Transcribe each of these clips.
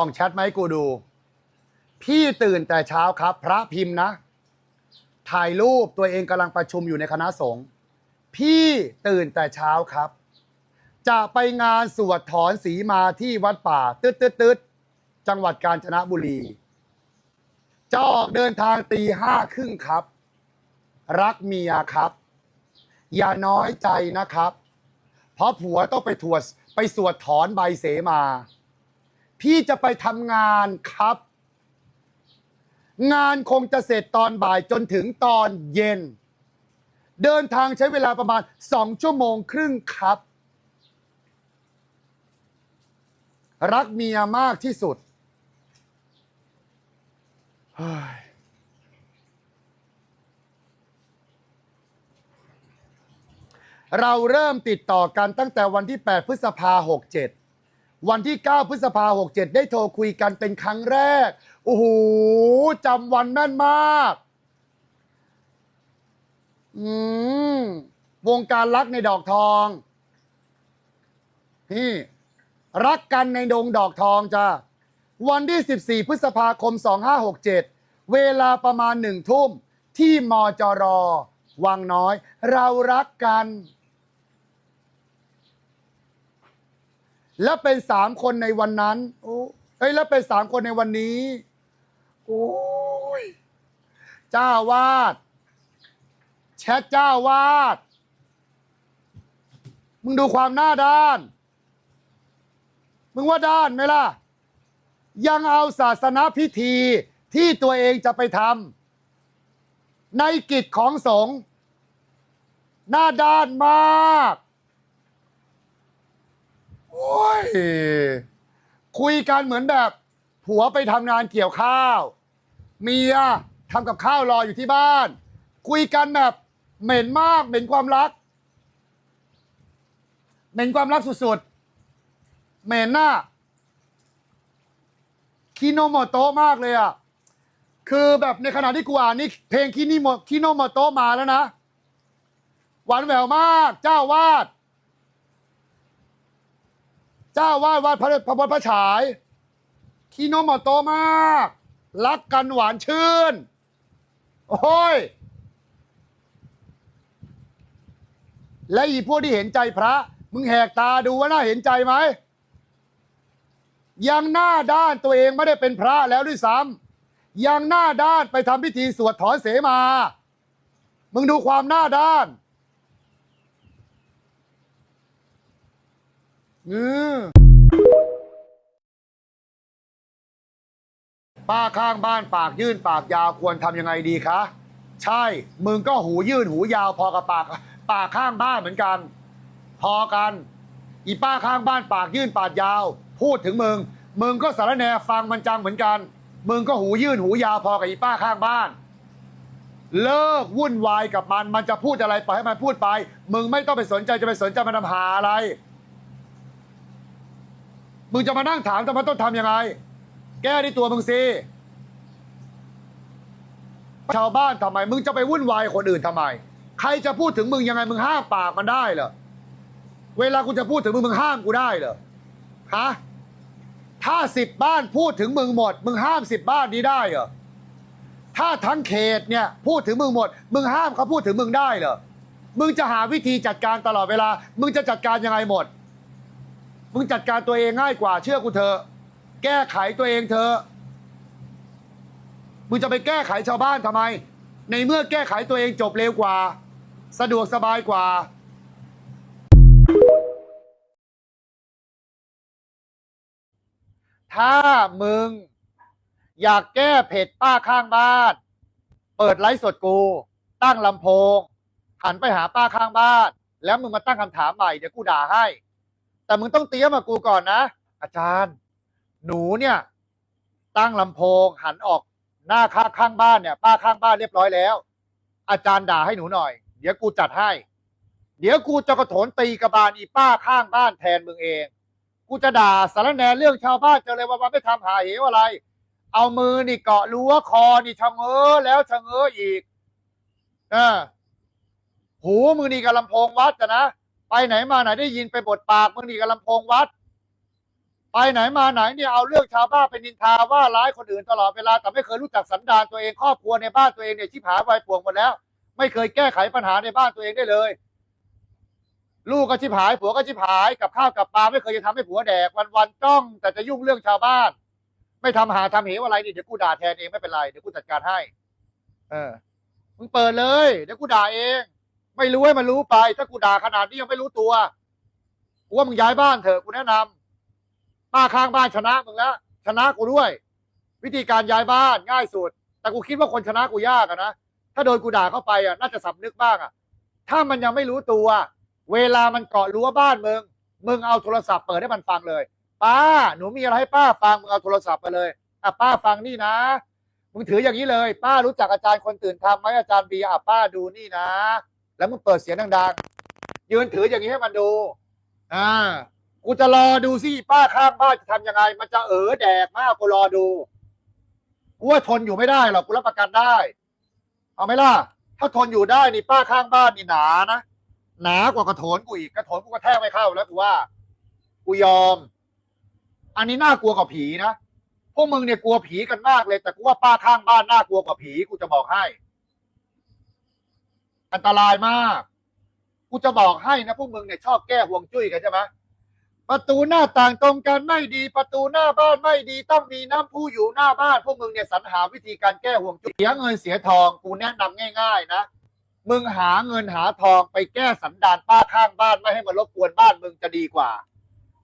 ลองแชทไหมกูดู พี่ตื่นแต่เช้าครับ พระพิมพ์นะ ถ่ายรูปตัวเองกำลังประชุมอยู่ในคณะสงฆ์พี่ตื่นแต่เช้าครับ จะไปงานสวดถอนสีมาที่วัดป่า ตึ๊ดตึ๊ดตึ๊ดจังหวัดกาญจนบุรีจะออกเดินทางตีห้าครึ่งครับ รักเมียครับ อย่าน้อยใจนะครับ เพราะผัวต้องไปถวดไปสวดถอนใบเสมา พี่จะไปทำงานครับ งานคงจะเสร็จตอนบ่ายจนถึงตอนเย็น เดินทางใช้เวลาประมาณสองชั่วโมงครึ่งครับ รักเมียมากที่สุดเราเริ่มติดต่อกันตั้งแต่วันที่ 8 พฤษภา67 วันที่ 9 พฤษภา67 ได้โทรคุยกันเป็นครั้งแรก โอ้โหจำวันแม่นมาก อืม วงการรักในดอกทอง นี่ รักกันในดงดอกทองจ้าวันที่ 14 พฤษภาคม 2567 เวลาประมาณหนึ่งทุ่ม ที่มจร วังน้อย เรารักกัน แล้วเป็นสามคนในวันนั้น โอ้เอ้ยแล้วเป็นสามคนในวันนี้ โอ้ยเจ้าวาดแชทเจ้าวาด มึงดูความหน้าด้าน มึงว่าด้านไหมล่ะ ยังเอาศาสนาพิธีที่ตัวเองจะไปทำในกิจของสงฆ์หน้าด้านมากโอ้ยคุยกันเหมือนแบบ ผัวไปทำงานเกี่ยวข้าว เมียทำกับข้าวรออยู่ที่บ้าน คุยกันแบบเหม็นมากเหม็นความรัก เหม็นความรักสุดๆเหม็นหน่ะคิโนโมโตะมากเลยอะคือแบบในขณะที่กูอ่านนี่เพลงคินิโมคิโนโมโตะมาแล้วนะ หวานแหววมาก เจ้าวาด เจ้าวาดวาดพระพระพระฉายคิโนโมโตะมาก รักกันหวานชื่น โอ้ย และอีพวกที่เห็นใจพระ มึงแหกตาดูว่าน่าเห็นใจไหม ยังหน้าด้านตัวเองไม่ได้เป็นพระแล้วด้วยซ้ำยังหน้าด้านไปทำพิธีสวดถอนเสมา มึงดูความหน้าด้าน อือป้าข้างบ้านปากยื่นปากยาวควรทำยังไงดีคะ ใช่ มึงก็หูยื่นหูยาวพอกับปาก ปากข้างบ้านเหมือนกัน พอกัน อีป้าข้างบ้านปากยื่นปากยาว พูดถึงมึง มึงก็สารแนฟังมันจังเหมือนกัน มึงก็หูยื่นหูยาวพอกับอีป้าข้างบ้าน เลิกวุ่นวายกับมัน มันจะพูดอะไรปล่อยให้มันพูดไป มึงไม่ต้องไปสนใจจะไปสนใจมันทำหาอะไร มึงจะมานั่งถามแต่มันต้องทำยังไง แก้ที่ตัวมึงสิชาวบ้านทำไม มึงจะไปวุ่นวายคนอื่นทำไม ใครจะพูดถึงมึงยังไงมึงห้ามปากมันได้เหรอเวลากูจะพูดถึงมึงมึงห้ามกูได้เหรอฮะถ้าสิบบ้านพูดถึงมึงหมด มึงห้ามสิบบ้านนี้ได้เหรอถ้าทั้งเขตเนี่ยพูดถึงมึงหมด มึงห้ามเขาพูดถึงมึงได้เหรอมึงจะหาวิธีจัดการตลอดเวลา มึงจะจัดการยังไงหมด มึงจัดการตัวเองง่ายกว่า เชื่อกูเถอะแก้ไขตัวเองเถอะมึงจะไปแก้ไขชาวบ้านทำไม ในเมื่อแก้ไขตัวเองจบเร็วกว่า สะดวกสบายกว่าถ้ามึง อยากแก้เผ็ดป้าข้างบ้าน เปิดไลฟ์สดกู ตั้งลำโพงหันไปหาป้าข้างบ้าน แล้วมึงมาตั้งคำถามใหม่เดี๋ยวกูด่าให้ แต่มึงต้องเตรียมกับกูก่อนนะ อาจารย์ หนูเนี่ย ตั้งลำโพงหันออกหน้าข้างข้างบ้านเนี่ย ป้าข้างบ้านเรียบร้อยแล้ว อาจารย์ด่าให้หนูหน่อย เดี๋ยวกูจัดให้ เดี๋ยวกูจะกระโถนตีกระบาลอีป้าข้างบ้านแทนมึงเอง กูจะด่าสารแหนเรื่องชาวบ้านเจอเลยว่ามันไม่ทำหาเหวอะไร เอามือนี่เกาะรั้วคอนี่ชะเง้อแล้วชะเง้ออีกเออหูมึงนี่กับลำโพงวัดอะนะ ไปไหนมาไหนได้ยินไปบทปากมึงนี่กับลำโพงวัด ไปไหนมาไหนเนี่ยเอาเรื่องชาวบ้านไปนินทาว่าร้ายคนอื่นตลอดเวลาแต่ไม่เคยรู้จักสันดานตัวเองครอบครัวในบ้านตัวเองเนี่ยชิบหายวายป่วงหมดแล้ว ไม่เคยแก้ไขปัญหาในบ้านตัวเองได้เลย ลูกก็ชิบหายผัวก็ชิบหายกับข้าวกับปลาไม่เคยจะทำให้ผัวแดกวันๆจ้อง แต่จะยุ่งเรื่องชาวบ้าน ไม่ทำหาทำเหวอะไรนี่เดี๋ยวกูด่าแทนเองไม่เป็นไรเดี๋ยวกูจัดการให้ เออมึงเปิดเลยเดี๋ยวกูด่าเอง ไม่รู้ให้มันรู้ไป ถ้ากูด่าขนาดนี้ยังไม่รู้ตัวกูว่ามึงย้ายบ้านเถอะกูแนะนำป้าข้างบ้านชนะมึงแล้วชนะกูด้วย วิธีการย้ายบ้านง่ายสุด แต่กูคิดว่าคนชนะกูยากอะนะถ้าโดนกูด่าเข้าไปอะน่าจะสำนึกบ้างอะถ้ามันยังไม่รู้ตัว เวลามันเกาะรั้วบ้านมึงมึงเอาโทรศัพท์เปิดให้มันฟังเลย ป้า หนูมีอะไรให้ป้าฟังมึงเอาโทรศัพท์ไปเลยอะป้าฟังนี่นะมึงถืออย่างนี้เลย ป้ารู้จักอาจารย์คนตื่นทำไหมอาจารย์บีอะป้าดูนี่นะ แล้วมึงเปิดเสียงดังๆยืนถืออย่างนี้ให้มันดู อ่า กูจะรอดูสิป้าข้างบ้านจะทำยังไง มันจะเออแดกมากกูรอดูกูว่าทนอยู่ไม่ได้หรอกกูรับประกันได้ เอาไหมล่ะ ถ้าทนอยู่ได้นี่ป้าข้างบ้านนี่หนานะหนากว่ากระโถนกูอีกกระโถนกูกระแทกไม่เข้าแล้วกูว่า กูยอม อันนี้น่ากลัวกว่าผีนะพวกมึงเนี่ยกลัวผีกันมากเลย แต่กูว่าป้าข้างบ้านน่ากลัวกว่าผีกูจะบอกให้ อันตรายมาก กูจะบอกให้นะพวกมึงเนี่ยชอบแก้ห่วงจุ้ยกันใช่ไหมประตูหน้าต่างตรงกันไม่ดี ประตูหน้าบ้านไม่ดี ต้องมีน้ำพุอยู่หน้าบ้าน พวกมึงเนี่ยสรรหาวิธีการแก้ห่วงจุ้ยเสียเงินเสียทอง กูแนะนำง่าย ๆ นะมึงหาเงินหาทองไปแก้สันดานป้าข้างบ้านไม่ให้มารบกวนบ้านมึงจะดีกว่า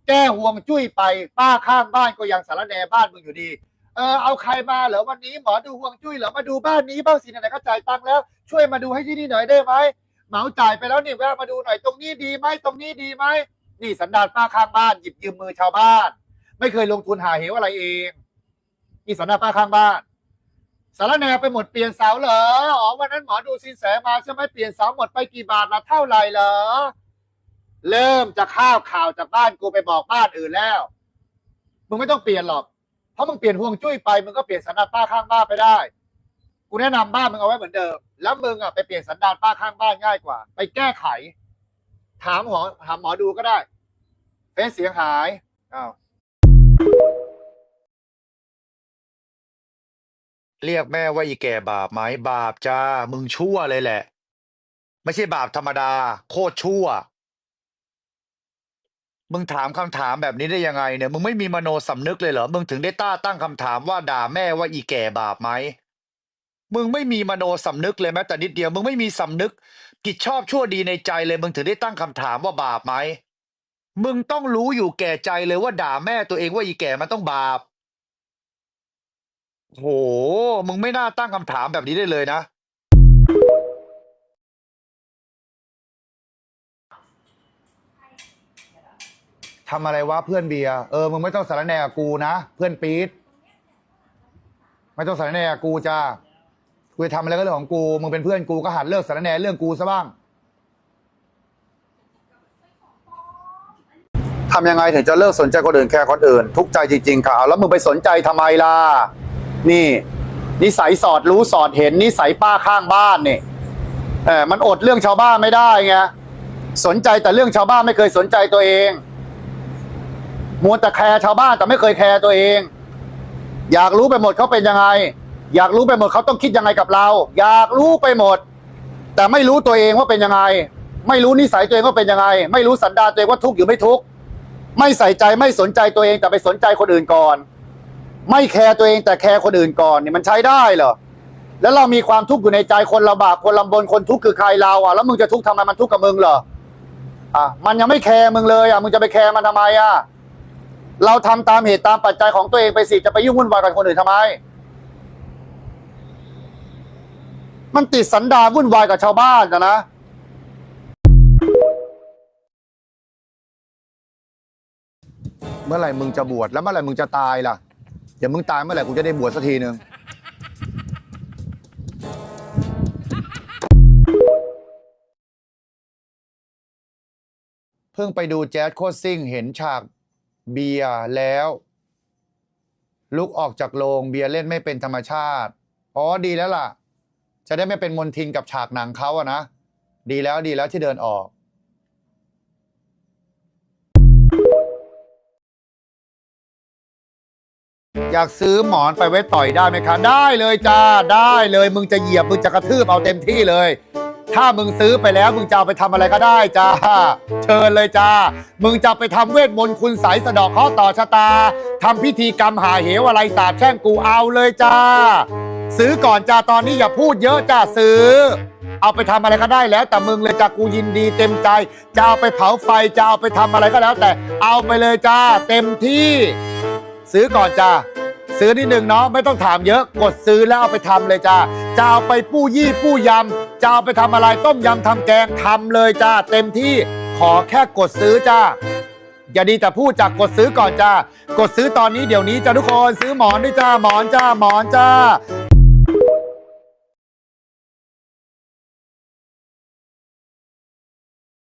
แก้ห่วงจุ้ยไปป้าข้างบ้านก็ยังสารแหนบ้านมึงอยู่ดี เออเอาใครมาเหรอวันนี้หมอดูห่วงจุ้ยเหรอมาดูบ้านนี้บ้างสิไหนๆก็จ่ายตังค์แล้ว ช่วยมาดูให้ที่นี่หน่อยได้ไหมเหมาจ่ายไปแล้วนี่แวะมาดูหน่อยตรงนี้ดีไหมตรงนี้ดีไหมนี่สันดานป้าข้างบ้านหยิบยืมมือชาวบ้าน ไม่เคยลงทุนหาเหวอะไรเองนี่สันดานป้าข้างบ้านสารแนไปหมดเปลี่ยนเสาเหรออ๋อวันนั้นหมอดูสินแสมาใช่ไหมเปลี่ยนเสาหมดไปกี่บาทละเท่าไหร่เหรอเริ่มจะข้าวข่าวจากบ้านกูไปบอกบ้านอื่นแล้วมึงไม่ต้องเปลี่ยนหรอก เพราะมึงเปลี่ยนห่วงจุ้ยไปมึงก็เปลี่ยนสันดานป้าข้างบ้านไปได้ กูแนะนำบ้านมึงเอาไว้เหมือนเดิม แล้วมึงอะไปเปลี่ยนสันดานป้าข้างบ้านง่ายกว่า ไปแก้ไข ถามหมอถามหมอดูก็ได้เฟซเสียงหายอ้าวเรียกแม่ว่าอีแก่บาปไหมบาปจ้า มึงชั่วเลยแหละ ไม่ใช่บาปธรรมดา โคตรชั่ว มึงถามคำถามแบบนี้ได้ยังไงเนี่ย มึงไม่มีมโนสำนึกเลยเหรอ มึงถึงได้ต้าตั้งคำถามว่าด่าแม่ว่าอีแก่บาปไหม มึงไม่มีมโนสำนึกเลยแม้แต่นิดเดียว มึงไม่มีสำนึก กิจชอบชั่วดีในใจเลย มึงถึงได้ตั้งคำถามว่าบาปไหม มึงต้องรู้อยู่แก่ใจเลยว่าด่าแม่ตัวเองว่าอีแก่มันต้องบาป โห มึงไม่น่าตั้งคำถามแบบนี้ได้เลยนะ ทำอะไรวะเพื่อนเบียร์เออมึงไม่ต้องสารแหนกับกูนะ เพื่อนปี๊ดไม่ต้องสารแหนกับกูจ้ากูจะทำอะไรก็เรื่องของกูมึงเป็นเพื่อนกูก็หัดเลิกสารแหนเรื่องกูซะบ้างทำยังไงถึงจะเลิกสนใจคนอื่นแค่คนอื่น ทุกใจจริงๆค่ะเอาแล้วมึงไปสนใจทำไมล่ะนี่ นิสัยสอดรู้สอดเห็นนิสัยป้าข้างบ้านนี่เออมันอดเรื่องชาวบ้านไม่ได้ไงสนใจแต่เรื่องชาวบ้านไม่เคยสนใจตัวเอง มัวแต่แคร์ชาวบ้านแต่ไม่เคยแคร์ตัวเอง อยากรู้ไปหมดเขาเป็นยังไง อยากรู้ไปหมดเขาต้องคิดยังไงกับเรา อยากรู้ไปหมด แต่ไม่รู้ตัวเองว่าเป็นยังไง ไม่รู้นิสัยตัวเองว่าเป็นยังไง ไม่รู้สันดานตัวเองว่าทุกข์หรือไม่ทุกข์ไม่ใส่ใจไม่สนใจตัวเองแต่ไปสนใจคนอื่นก่อน ไม่แคร์ตัวเองแต่แคร์คนอื่นก่อนนี่มันใช้ได้เหรอแล้วเรามีความทุกข์อยู่ในใจคนลำบากคนลำบนคนทุกข์คือใครเราอะแล้วมึงจะทุกข์ทำไมมันทุกข์กับมึงเหรออะมันยังไม่แคร์มึงเลยอะมึงจะไปแคร์มันทำไมอะ เราทำตามเหตุตามปัจจัยของตัวเองไปสิจะไปยุ่งวุ่นวายกับคนอื่นทำไม มันติดสันดาวุ่นวายกับชาวบ้านนะนะเมื่อไหร่มึงจะบวชแล้วเมื่อไหร่มึงจะตายล่ะเดี๋ยวมึงตายเมื่อไหร่กูจะได้บวชสักทีหนึ่งเพิ่งไปดูแจ๊สโคตรซิ่งเห็นฉาก เบียร์แล้ว ลุกออกจากโรงเบียร์เล่นไม่เป็นธรรมชาติอ๋อดีแล้วล่ะ จะได้ไม่เป็นมนทินกับฉากหนังเขาอะนะ ดีแล้วดีแล้วที่เดินออกอยากซื้อหมอนไปไว้ต่อยได้ไหมคะ ได้เลยจ้า ได้เลย มึงจะเหยียบ มึงจะกระทืบเอาเต็มที่เลย ถ้ามึงซื้อไปแล้วมึงจะเอาไปทำอะไรก็ได้จ้า เชิญเลยจ้า มึงจะไปทำเวทมนต์คุณใสยสะเดอกข้อต่อชะตาทำพิธีกรรมหาเหวอะไรสาบแช่งกูเอาเลยจ้า ซื้อก่อนจ้าตอนนี้อย่าพูดเยอะจ้าซื้อ เอาไปทำอะไรก็ได้แล้ว แต่มึงเลยจ้ากูยินดีเต็มใจ จะเอาไปเผาไฟจะเอาไปทำอะไรก็แล้ว แต่เอาไปเลยจ้า เต็มที่ ซื้อก่อนจ้า ซื้อนิดหนึ่งเนาะไม่ต้องถามเยอะกดซื้อแล้วเอาไปทำเลยจ้าจะเอาไปปู้ยี่ปู้ยำจะเอาไปทำอะไรต้มยำทำแกงทำเลยจ้าเต็มที่ขอแค่กดซื้อจ้าอย่าดีแต่พูดจากกดซื้อก่อนจ้ากดซื้อตอนนี้เดี๋ยวนี้จ้าทุกคนซื้อหมอนด้วยจ้าหมอนจ้าหมอนจ้า